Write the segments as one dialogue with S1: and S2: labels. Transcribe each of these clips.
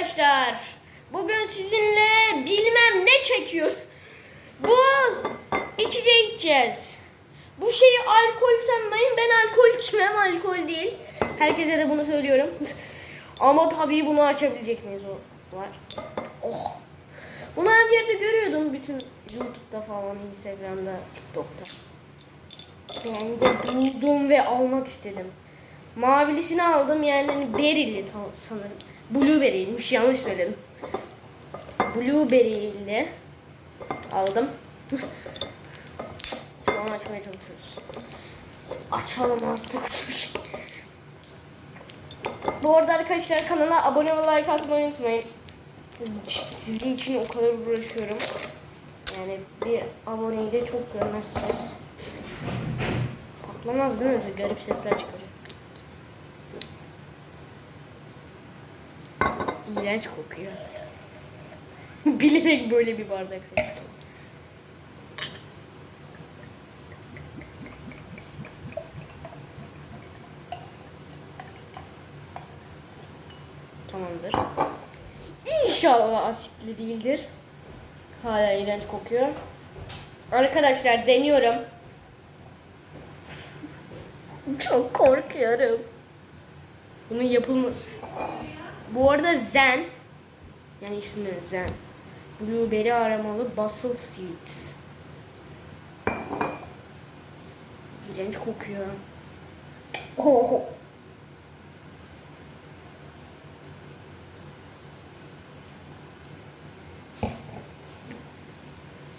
S1: arkadaşlar. Bugün sizinle bilmem ne çekiyoruz. Bu içeceği içeceğiz. Bu şeyi alkol sanmayın. Ben alkol içmem. Alkol değil. Herkese de bunu söylüyorum. Ama tabii bunu açabilecek miyiz o var. Oh. Bunu her yerde görüyordum. Bütün YouTube'da falan, Instagram'da, TikTok'ta. Ben de buldum ve almak istedim. Mavilisini aldım yani berili tam sanırım. Blueberry'ymiş yanlış söyledim. Blueberry'li aldım. Şu an açmaya çalışıyoruz. Açalım artık. Bu arada arkadaşlar kanala abone ve like atmayı unutmayın. Sizin için o kadar uğraşıyorum. Yani bir aboneyi de çok görmezsiniz. Patlamaz değil mi? Garip sesler çıkarıyor. İğrenç kokuyor. Bilerek böyle bir bardak seçtim. Tamamdır. İnşallah asitli değildir. Hala iğrenç kokuyor. Arkadaşlar deniyorum. Çok korkuyorum. Bunun yapılma... Bu arada Zen yani ismi Zen. Blueberry aromalı Basil Seeds. İğrenç kokuyor. Oh.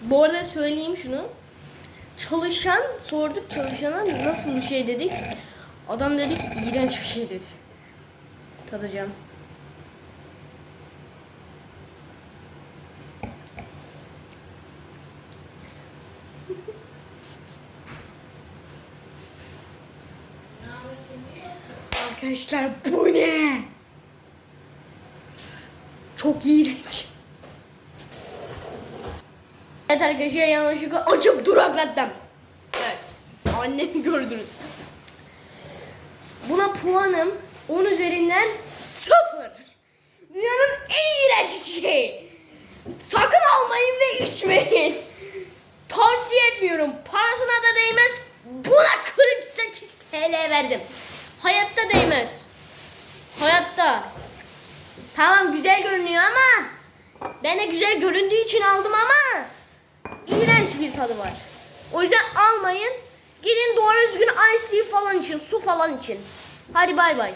S1: Bu arada söyleyeyim şunu. Çalışan sorduk çalışana nasıl bir şey dedik. Adam dedik iğrenç bir şey dedi. Tadacağım. Arkadaşlar bu ne? Çok iğrenç. Evet arkadaşlar yanlışlıkla açıp duraklattım. Evet. Annemi gördünüz. Buna puanım 10 üzerinden 0. Dünyanın en iğrenç içeceği. Sakın almayın ve içmeyin. Etmiyorum. Parasına da değmez. Buna 48 TL verdim. Hayatta değmez. Hayatta. Tamam güzel görünüyor ama ben de güzel göründüğü için aldım ama iğrenç bir tadı var. O yüzden almayın. Gidin doğru düzgün ice tea falan için, su falan için. Hadi bay bay.